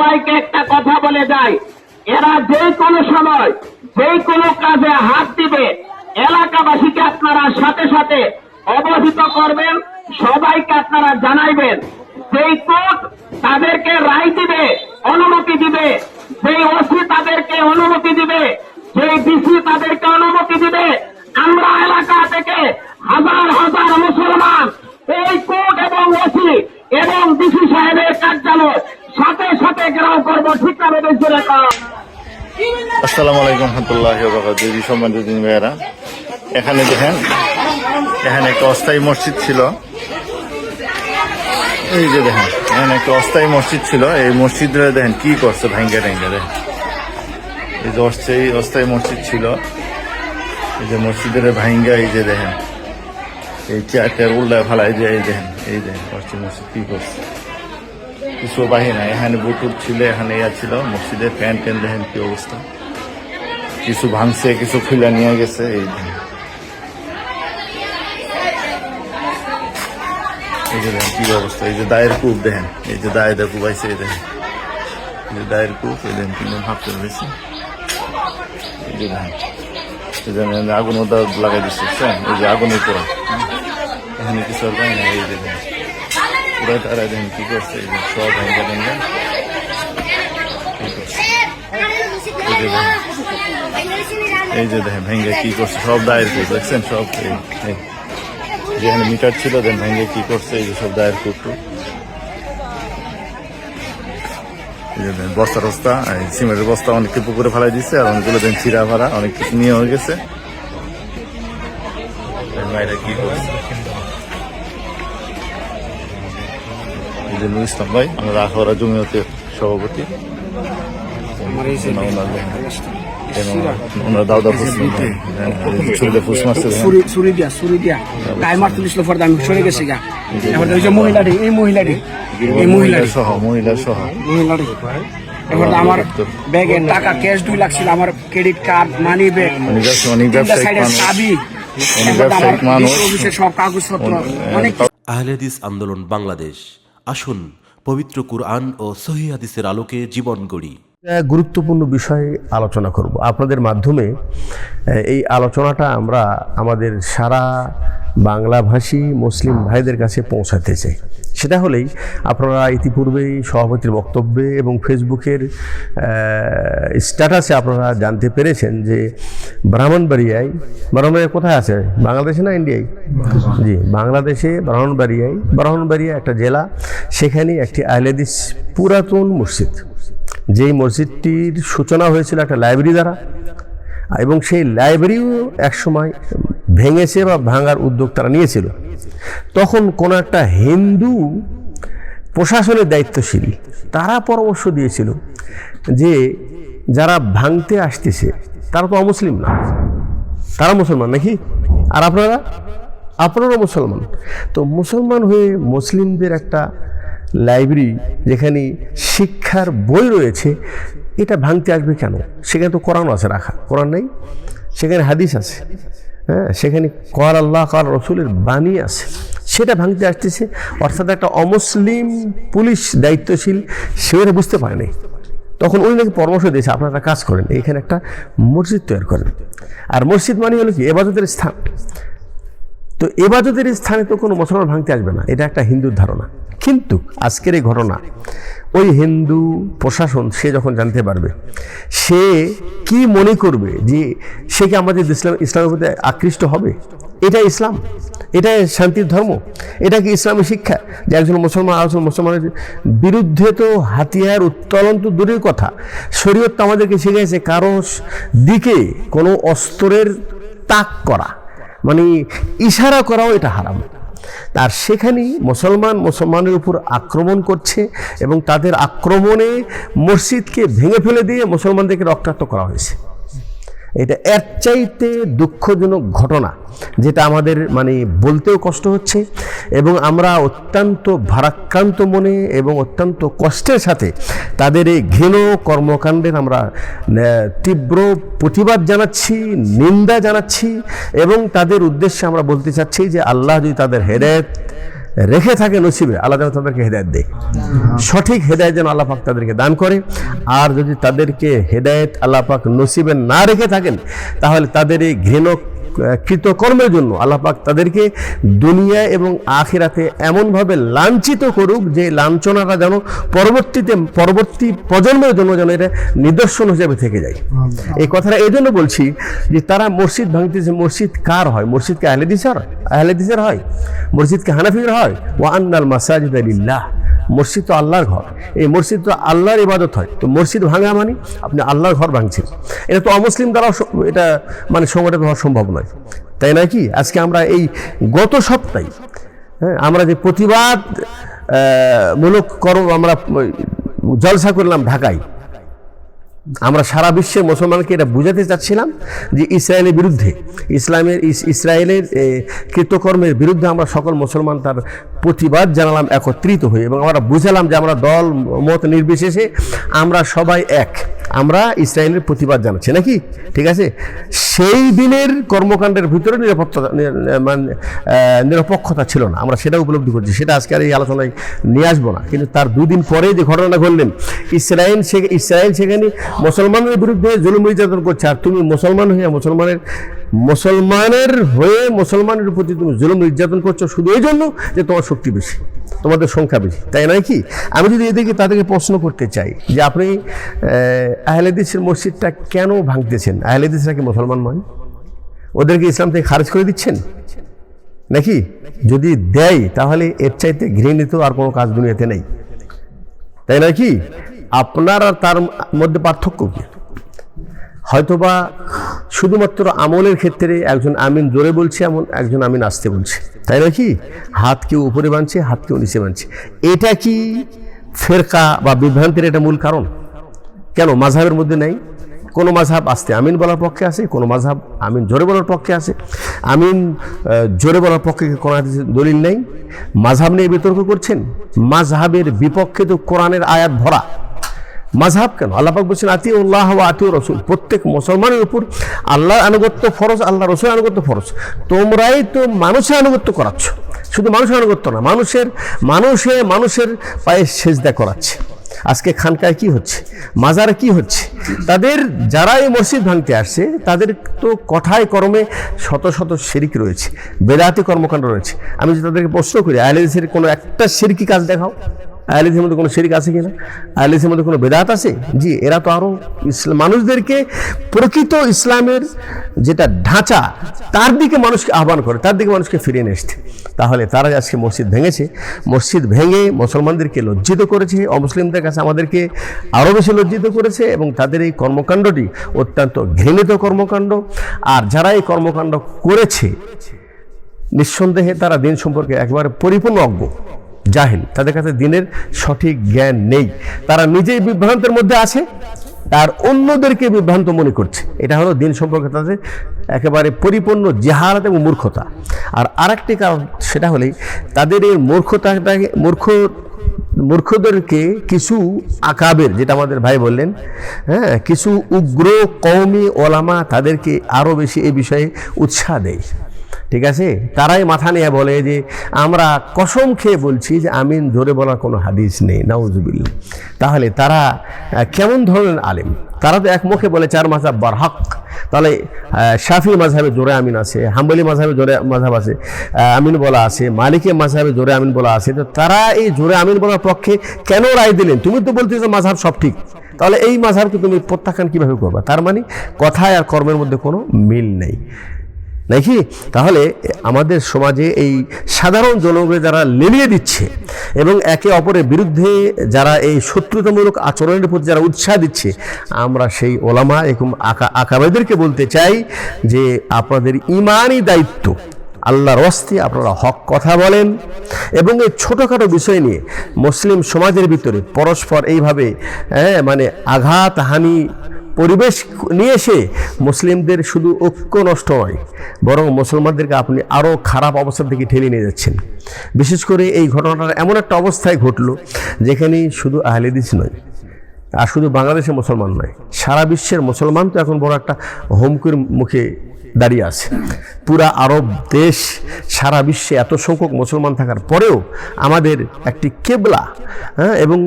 সবাইকে একটা কথা বলে যায় এরা যে কোনো সময়, যে কোনো কাজে হাত দিবে। এলাকাবাসীকে আপনারা সাথে সাথে অবহিত করবেন, সবাইকে আপনারা জানাইবেন। যেই কোর্ট তাদেরকে রায় দিবে, অনুমতি দিবে। যেই ওসি তাদেরকে অনুমতি দিবে, যেই ডিসি তাদেরকে অনুমতি দিবে। আমরা এলাকা থেকে হাজার হাজার মুসলমান, এই কোর্ট এবং ওসি এবং ডিসি সাহেবের কার্যালয় সাথে সাথে গ্রাম করব ঠিক না বেশি রেখা আসসালামু আলাইকুম রহমতুল্লাহ দিদি সম্মানিত ভাইয়েরা, এখানে দেখেন, এখানে একটা অস্থায়ী মসজিদ ছিল। এই যে দেখেন, এখানে একটা অস্থায়ী মসজিদ ছিল। এই মসজিদে দেখেন, কি করছে, ভাঙ্গে টাঙ্গে দেখেন। এই যে অস্থায়ী অস্থায়ী মসজিদ ছিল। এই যে মসজিদের ভাঙ্গা, এই যে দেখেন, এই চেয়ারটার উল্লায় ফালাই যে এই দেখেন এই দেখেন, অস্থায়ী মসজিদ কি করছে। কিছু বাহি না এখানে বুটুর ছিল, এখানে ইয়া ছিল, মসজিদের প্যান্ট ট্যান দেখেন কি অবস্থা। কিছু ভাঙছে কিছু খুলে নিয়ে গেছে এই। এই যে কি অবস্থা এই যে দায়ের কূপ দেখেন এই যে দায়ের কূপ আছে এই দেখেন এই যে দায়ের কূপ এই দেখেন কিন্তু ভাবতে রয়েছে এই যে দেখেন এই যে আগুন ওটা লাগাই দিচ্ছে? এই যে আগুনের পোড়া। এখানে কিছু আর এই তারা দেখেন কি করছে এই যে সব ভেঙে ভেঙে করছে এই যে দেখেন ভেঙে কি করছে সব দায়ের কূপ দেখছেন? সব যেখানে মিটার ছিল দেন ভেঙে কি করছে এই যে সব দায়ের যে বস্তা টস্তা এই সিমেন্টের বস্তা অনেক পুকুরে ফেলাই দিচ্ছে আর অনেকগুলো দেন চিরা ভাড়া অনেক কিছু নিয়ে হয়ে গেছে। মায়েরা কি করছে? এই যে নুর ইসলাম ভাই আমরা রাখা জমিয়তের সভাপতি। ওনারা দাউদা ফুস ছুরিতে ফুস মারছে দেখেন। সুরি সুরি দিয়া সুরি দিয়া। গায়ে মারতে দিছিল পরে আমি সরে গেছি গা। এবার ওই যে মহিলাটি এই মহিলাটি এই মহিলাটি সহ মহিলা সহ। মহিলাটি। এবার আমার ব্যাগে টাকা ক্যাশ দুই লাখ ছিল আমার ক্রেডিট কার্ড মানি ব্যাগ। চাবি আহলেদিস আন্দোলন বাংলাদেশ। আসুন পবিত্র কুরআন ও সহি হাদিসের আলোকে জীবন গড়ি। গুরুত্বপূর্ণ বিষয়ে আলোচনা করব। আপনাদের মাধ্যমে এই আলোচনাটা আমরা আমাদের সারা বাংলাভাষী মুসলিম ভাইদের কাছে পৌঁছাতে চাই। সেটা হলেই আপনারা ইতিপূর্বেই সভাপতির বক্তব্যে এবং ফেসবুকের স্ট্যাটাসে আপনারা জানতে পেরেছেন যে ব্রাহ্মণবাড়িয়ায়, ব্রাহ্মণবাড়িয়া কোথায় আছে? বাংলাদেশে না ইন্ডিয়ায়? জি, বাংলাদেশে ব্রাহ্মণবাড়িয়ায়, ব্রাহ্মণবাড়িয়া একটা জেলা সেখানে একটি আহলেদিস পুরাতন মসজিদ। যেই মসজিদটির সূচনা হয়েছিল একটা লাইব্রেরি দ্বারা, এবং সেই লাইব্রেরিও একসময় ভেঙেছে বা ভাঙার উদ্যোগ তারা নিয়েছিল। তখন কোনো একটা হিন্দু প্রশাসনের দায়িত্বশীল, তারা পরামর্শ দিয়েছিল যে যারা ভাঙতে আসতেছে, তারা তো অমুসলিম না। তারা মুসলমান নাকি? আর আপনারা? আপনারাও মুসলমান। তো মুসলমান হয়ে মুসলিমদের একটা লাইব্রেরি যেখানে শিক্ষার বই রয়েছে, এটা ভাঙতে আসবে কেন? সেখানে তো কোরআন আছে রাখা। কোরআন নেই? সেখানে হাদিস আছে। হ্যাঁ সেখানে কর আল্লাহ কর রসুলের বাণী আছে। সেটা ভাঙতে আসতেছে। অর্থাৎ একটা অমুসলিম পুলিশ দায়িত্বশীল, সে বুঝতে পারেনি। তখন উনি নাকি পরামর্শ দিয়েছে, আপনারা কাজ করেন। এখানে একটা মসজিদ তৈরি করেন। আর মসজিদ মানে হলো কি? এবাদতের স্থান। তো এবাদতের স্থানে তো কোনো মুসলমান ভাঙতে আসবে না। এটা একটা হিন্দুর ধারণা। কিন্তু আজকের এই ঘটনা, ওই হিন্দু প্রশাসন, সে যখন জানতে পারবে, সে কি মনে করবে যে সে কি আমাদের ইসলাম, ইসলামের প্রতি আকৃষ্ট হবে? এটা ইসলাম। এটা শান্তির ধর্ম। এটা কি ইসলামী শিক্ষা? যে একজন মুসলমান, আরেকজন মুসলমানের বিরুদ্ধে তো হাতিয়ার উত্তোলন তো দূরের কথা। শরীয়ত তো আমাদেরকে শিখেছে কারও দিকে কোনো অস্ত্রের তাক করা। মানে ইশারা করাও এটা হারাম। আর সেখানে মুসলমান মুসলমানের উপর আক্রমণ করছে এবং তাদের আক্রমণে মসজিদকে ভেঙে ফেলে দিয়ে মুসলমানদেরকে রক্তাক্ত করা হয়েছে। এটা এর চাইতে দুঃখজনক ঘটনা, যেটা আমাদের মানে বলতেও কষ্ট হচ্ছে এবং আমরা অত্যন্ত ভারাক্রান্ত মনে এবং অত্যন্ত কষ্টের সাথে তাদের এই ঘৃণ কর্মকাণ্ডের আমরা তীব্র প্রতিবাদ জানাচ্ছি, নিন্দা জানাচ্ছি এবং তাদের উদ্দেশ্যে আমরা বলতে চাচ্ছি যে আল্লাহ যদি তাদের হেদায়ত রেখে থাকে নসিবে, আল্লাহ যেন তাদেরকে হেদায়ত দেয়। সঠিক হেদায়ত যেন আল্লাহ পাক তাদেরকে দান করে। আর যদি তাদেরকে হেদায়ত আল্লাহ পাক নসিবে না রেখে থাকেন, তাহলে তাদের এই ঘৃণ কৃতকর্মের জন্য আল্লাহ পাক তাদেরকে দুনিয়া এবং আখিরাতে এমনভাবে লাঞ্ছিত করুক যে লাঞ্ছনাটা যেন পরবর্তীতে পরবর্তী প্রজন্মের জন্য যেন এটা নিদর্শন হিসেবে থেকে যায়। এই কথাটা এই জন্য বলছি যে তারা মসজিদ ভাঙতেছে মসজিদ কার হয়? মসজিদকে আহলেদিসের হয় আহলেদিসের হয়? মসজিদকে হানাফির হয়? ও আন্নাল মাসাজিদ আলিল্লাহ মসজিদ তো আল্লাহর ঘর। এই মসজিদ তো আল্লাহর ইবাদত হয়। তো মসজিদ ভাঙা মানে আপনি আল্লাহর ঘর ভাঙছেন। এটা তো অমুসলিম দ্বারাও এটা মানে সংগঠিত হওয়া সম্ভব নয়। তাই নয় কি? আজকে আমরা এই গত সপ্তাহে হ্যাঁ আমরা যে প্রতিবাদ মূলক কর্ম আমরা জলসা করলাম ঢাকায়। আমরা সারা বিশ্বের মুসলমানকে এটা বুঝাতে চাচ্ছিলাম যে ইসরায়েলের বিরুদ্ধে, ইসলামের, ইস- ইসরায়েলের কৃতকর্মের বিরুদ্ধে আমরা সকল মুসলমান তার প্রতিবাদ জানালাম, একত্রিত হয়ে এবং আমরা বুঝালাম যে আমরা দল, মত নির্বিশেষে আমরা সবাই এক। আমরা ইসরায়েলের প্রতিবাদ জানাচ্ছি, নাকি? ঠিক আছে? সেই দিনের কর্মকাণ্ডের ভিতরে নিরাপত্তা মানে নিরপেক্ষতা ছিল না। আমরা সেটা উপলব্ধি করছি, সেটা আজকে আর এই আলোচনায় নিয়ে আসব না। কিন্তু তার দুদিন পরে যে ঘটনাটা ঘটলেন ইসরায়েল ইসরায়েল সেখানে মুসলমানের বিরুদ্ধে জুলুম নির্যাতন করছে। আর তুমি মুসলমান হয়ে মুসলমানের মুসলমানের হয়ে মুসলমানের প্রতি তুমি জুলুম নির্যাতন করছ শুধু এই জন্য যে তোমার শক্তি বেশি, তোমাদের সংখ্যা বেশি। তাই নয় কি? আমি যদি এদিকে তাদেরকে প্রশ্ন করতে চাই যে আপনি আহলেদিসের মসজিদটা কেন ভাঙতেছেন? আহলেদিসরা কি মুসলমান নয়? ওদেরকে ইসলাম থেকে খারিজ করে দিচ্ছেন? নাকি? যদি দেয়, তাহলে এর চাইতে ঘৃণিত আর কোনো কাজ দুনিয়াতে নেই। তাই নয় কি? আপনার আর তার মধ্যে পার্থক্য কি? হয়তোবা শুধুমাত্র আমলের ক্ষেত্রে একজন আমিন জোরে বলছে, এমন একজন আমিন আসতে বলছে। তাই নয় কি? হাত কেউ উপরে বাঁধছে হাত কেউ নিচে বাঁধছে এটা কি ফেরকা বা বিভ্রান্তির এটা মূল কারণ? কেন? মাঝহাবের মধ্যে নেই। কোনো মাঝহাব আসতে আমিন বলার পক্ষে আছে, কোনো মাঝহাব আমিন জোরে বলার পক্ষে আছে। আমিন জোরে বলার পক্ষে কোনো দলিল নেই? মাঝহাব নিয়ে বিতর্ক করছেন? মাঝহাবের বিপক্ষে তো কোরআনের আয়াত ভরা। মাঝহাব কেন? আল্লাপাক বলছেন আতি উল্লাহ আতি রসুল। প্রত্যেক মুসলমানের উপর আল্লাহর আনুগত্য ফরজ আল্লাহ রসুল আনুগত্য ফরজ। তোমরাই তো মানুষের আনুগত্য করাচ্ছ। শুধু মানুষের আনুগত্য না, মানুষের, মানুষে মানুষের পায়ে সেজদা করাচ্ছে। আজকে খানকায় কি হচ্ছে? মাজারে কি হচ্ছে? তাদের যারা এই মসজিদ ভাঙতে আসছে, তাদের তো কথায় কর্মে শত শত শিরিক রয়েছে, বেদাতি কর্মকাণ্ড রয়েছে। আমি যদি তাদেরকে প্রশ্ন করি আহলেদিসের কোনো একটা শিরকি কাজ দেখাও। আহলেদিসের মধ্যে কোনো শিরিক আছে কিনা? আহলেদিসের মধ্যে কোনো বেদাত আছে? জি, এরা তো আরও ইসলাম মানুষদেরকে প্রকৃত ইসলামের যেটা ঢাঁচা, তার দিকে মানুষকে আহ্বান করে, তার দিকে মানুষকে ফিরিয়ে নিয়ে এসছে। তাহলে তারা আজকে মসজিদ ভেঙেছে। মসজিদ ভেঙে মুসলমানদেরকে লজ্জিত করেছে, অমুসলিমদের কাছে আমাদেরকে আরও বেশি লজ্জিত করেছে এবং তাদের এই কর্মকাণ্ডটি অত্যন্ত ঘৃণিত কর্মকাণ্ড। আর যারা এই কর্মকাণ্ড করেছে, নিঃসন্দেহে তারা দিন সম্পর্কে একেবারে পরিপূর্ণ অজ্ঞ। জাহিল। তাদের কাছে দিনের সঠিক জ্ঞান নেই। তারা নিজেই বিভ্রান্তের মধ্যে আছে, আর অন্যদেরকে বিভ্রান্ত মনে করছে। এটা হলো দিন সম্পর্কে তাদের একেবারে পরিপূর্ণ জেহালত এবং মূর্খতা। আর আরেকটি কারণ, সেটা হলেই তাদের এই মূর্খতাটাকে মূর্খ, মূর্খদেরকে কিছু আকাবের, যেটা আমাদের ভাই বললেন হ্যাঁ কিছু উগ্র কৌমি ওলামা তাদেরকে আরও বেশি এই বিষয়ে উৎসাহ দেয়। ঠিক আছে? তারাই মাথা নিয়ে বলে যে, আমরা কসম খেয়ে বলছি যে আমিন জোরে বলার কোনো হাদিস নেই। নাউজুবিল তাহলে তারা কেমন ধরনের আলেম? তারা তো এক মুখে বলে চার মাঝাব বারহাক। তাহলে শাফি মাঝাবে জোরে আমিন আছে, হাম্বলি মাঝাবে জোরে মাঝাব আছে আমিন বলা আছে মালিকের মাঝাবে জোরে আমিন বলা আছে। তো তারা এই জোরে আমিন বলার পক্ষে কেন রায় দিলেন? তুমি তো বলতেছো মাঝাব সব ঠিক। তাহলে এই মাঝাবকে তুমি প্রত্যাখ্যান কীভাবে করবা? তার মানে কথায় আর কর্মের মধ্যে কোনো মিল নেই। নাকি? তাহলে আমাদের সমাজে এই সাধারণ জনগণকে যারা লেলিয়ে দিচ্ছে এবং একে অপরের বিরুদ্ধে যারা এই শত্রুতামূলক আচরণের প্রতি যারা উৎসাহ দিচ্ছে, আমরা সেই ওলামা এবং আকা আকাবেদেরকে বলতে চাই যে আপনাদের ইমানই দায়িত্ব। আল্লাহর অস্তে আপনারা হক কথা বলেন এবং এই ছোটোখাটো বিষয় নিয়ে মুসলিম সমাজের ভিতরে পরস্পর এইভাবে হ্যাঁ মানে আঘাত হানি পরিবেশ নিয়ে এসে মুসলিমদের শুধু ঐক্য নষ্ট নয়, বরং মুসলমানদেরকে আপনি আরও খারাপ অবস্থার দিকে ঠেলে নিয়ে যাচ্ছেন। বিশেষ করে এই ঘটনাটা এমন একটা অবস্থায় ঘটলো যেখানে শুধু আহলেদিস নয়, আর শুধু বাংলাদেশের মুসলমান নয়, সারা বিশ্বের মুসলমান তো এখন বড় একটা হুমকির মুখে দাঁড়িয়ে আছে। পুরা আরব দেশ, সারা বিশ্বে এত সংখ্যক মুসলমান থাকার পরেও আমাদের একটি কেবলা হ্যাঁ এবং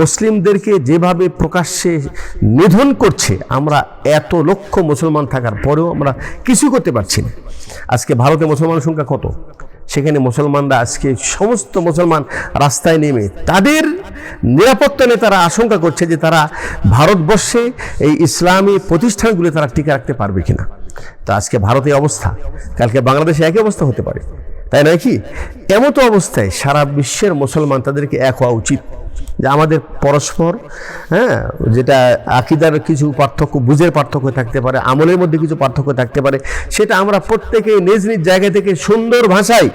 মুসলিমদেরকে যেভাবে প্রকাশ্যে নিধন করছে, আমরা এত লক্ষ মুসলমান থাকার পরেও আমরা কিছু করতে পারছি না। আজকে ভারতে মুসলমান সংখ্যা কত? সেখানে মুসলমানরা আজকে সমস্ত মুসলমান রাস্তায় নেমে তাদের নিরাপত্তা নিয়ে তারা আশঙ্কা করছে যে তারা ভারতবর্ষে এই ইসলামী প্রতিষ্ঠানগুলি তারা টিকে রাখতে পারবে কিনা। তো আজকে ভারতে অবস্থা। কালকে বাংলাদেশে একই অবস্থা হতে পারে। তাই নয় কি? এমতো অবস্থায় সারা বিশ্বের মুসলমান তাদেরকে এক হওয়া উচিত। যে আমাদের পরস্পর হ্যাঁ যেটা আকিদার কিছু পার্থক্য, বুঝের পার্থক্য থাকতে পারে, আমলের মধ্যে কিছু পার্থক্য থাকতে পারে, সেটা আমরা প্রত্যেকে নিজ নিজ জায়গা থেকে সুন্দর ভাষায়,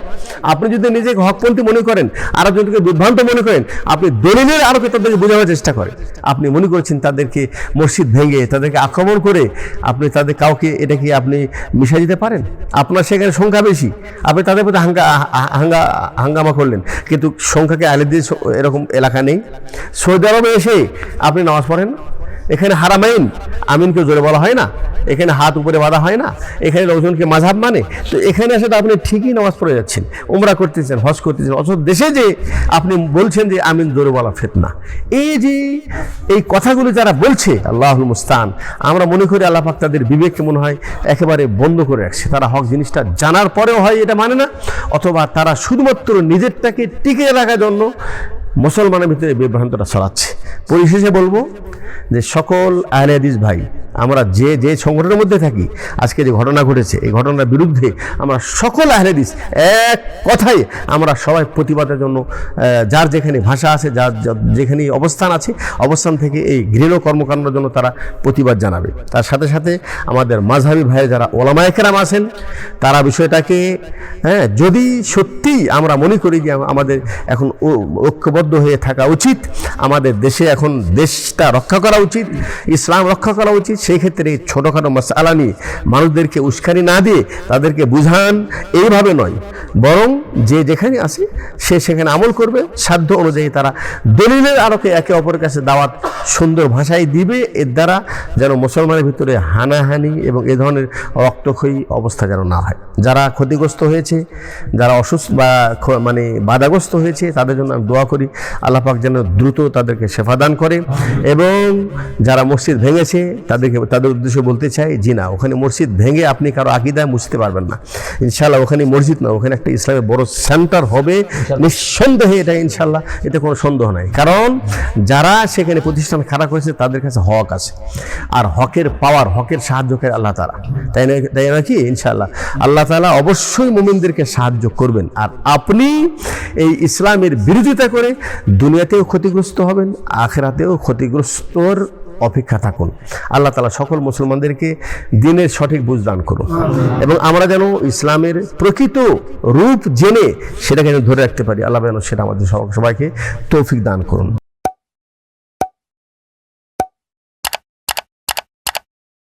আপনি যদি নিজেকে হকপন্থী মনে করেন আর একজনকে বিভ্রান্ত মনে করেন, আপনি দলিলের আরোপে তাদেরকে বোঝানোর চেষ্টা করেন। আপনি মনে করছেন তাদেরকে মসজিদ ভেঙে, তাদেরকে আক্রমণ করে, আপনি তাদের কাউকে এটা কি আপনি মিশাই দিতে পারেন? আপনার সেখানে সংখ্যা বেশি, আপনি তাদের প্রতি হাঙ্গা হাঙ্গা, হাঙ্গামা করলেন, কিন্তু সংখ্যাকে আলে দিয়ে এরকম এলাকা নেই। সৌদি আরবে এসে আপনি নামাজ পড়েন। এখানে হারামাইন, আমিনকে জোরে বলা হয় না। এখানে হাত উপরে বাঁধা হয় না। এখানে লোকজনকে মাঝাব মানে। তো এখানে এসে তো আপনি ঠিকই নামাজ পড়ে যাচ্ছেন, উমরা করতেছেন, হজ করতেছেন, অথচ দেশে যে আপনি বলছেন যে আমিন জোরে বলা ফেতনা। এই যে, এই কথাগুলো যারা বলছে, আল্লাহুল মুস্তান, আমরা মনে করি আল্লাহ পাক তাদের বিবেককে মনে হয় একেবারে বন্ধ করে রাখছে। তারা হক জিনিসটা জানার পরেও হয় এটা মানে না, অথবা তারা শুধুমাত্র নিজেরটাকে টিকে রাখার জন্য মুসলমানের ভিতরে বিভ্রান্তটা ছড়াচ্ছে। পরিশেষে বলব যে সকল আহলে হাদিস ভাই আমরা যে যে সংগঠনের মধ্যে থাকি, আজকে যে ঘটনা ঘটেছে, এই ঘটনার বিরুদ্ধে আমরা সকল আহলে হাদিস এক কথায় আমরা সবাই প্রতিবাদের জন্য যার যেখানে ভাষা আছে, যার যেখানে অবস্থান আছে, অবস্থান থেকে এই ঘৃণ কর্মকাণ্ডের জন্য তারা প্রতিবাদ জানাবে। তার সাথে সাথে আমাদের মাঝহাবি ভাই যারা ওলামায়কেরাম আছেন, তারা বিষয়টাকে হ্যাঁ যদি সত্যি আমরা মনে করি যে আমাদের এখন ঐক্যবদ্ধ হয়ে থাকা উচিত, আমাদের দেশে এখন দেশটা রক্ষা করা উচিত, ইসলাম রক্ষা করা উচিত সেই ক্ষেত্রে এই ছোটোখাটো মশালা নিয়ে মানুষদেরকে উস্কানি না দিয়ে তাদেরকে বুঝান, এইভাবে নয়। বরং যে যেখানে আছে, সে সেখানে আমল করবে। সাধ্য অনুযায়ী তারা দলিলের আলোকে একে অপরের কাছে দাওয়াত সুন্দর ভাষায় দিবে। এর দ্বারা যেন মুসলমানের ভিতরে হানাহানি এবং এ ধরনের রক্তক্ষয়ী অবস্থা যেন না হয়। যারা ক্ষতিগ্রস্ত হয়েছে, যারা অসুস্থ বা মানে বাধাগ্রস্ত হয়েছে, তাদের জন্য আমি দোয়া করি, আল্লাহ পাক যেন দ্রুত তাদেরকে সেফাদান করে এবং যারা মসজিদ ভেঙেছে, তাদেরকে, তাদের উদ্দেশ্যে বলতে চাই, জি না, ওখানে মসজিদ ভেঙে আপনি কারও আকিদায় মুছতে পারবেন না। ইনশাল্লাহ ওখানে মসজিদ না, ওখানে একটা ইসলামের বড় সেন্টার হবে। নিঃসন্দেহে এটা ইনশাল্লাহ এতে কোনো সন্দেহ নাই। কারণ যারা সেখানে প্রতিষ্ঠান খাড়া করেছে তাদের কাছে হক আছে। আর হকের পাওয়ার হকের সাহায্য করে আল্লাহ তালা তাই না তাই না কি? ইনশাল্লাহ। আল্লাহ তালা অবশ্যই মুমিনদেরকে সাহায্য করবেন। আর আপনি এই ইসলামের বিরোধিতা করে দুনিয়াতেও ক্ষতিগ্রস্ত হবেন আখেরাতেও ক্ষতিগ্রস্তর অপেক্ষা থাকুন। আল্লাহ তালা সকল মুসলমানদেরকে দিনের সঠিক বুঝ দান করুন এবং আমরা যেন ইসলামের প্রকৃত রূপ জেনে সেটাকে যেন ধরে রাখতে পারি। আল্লাহ যেন সেটা আমাদের সব- সবাইকে তৌফিক দান করুন।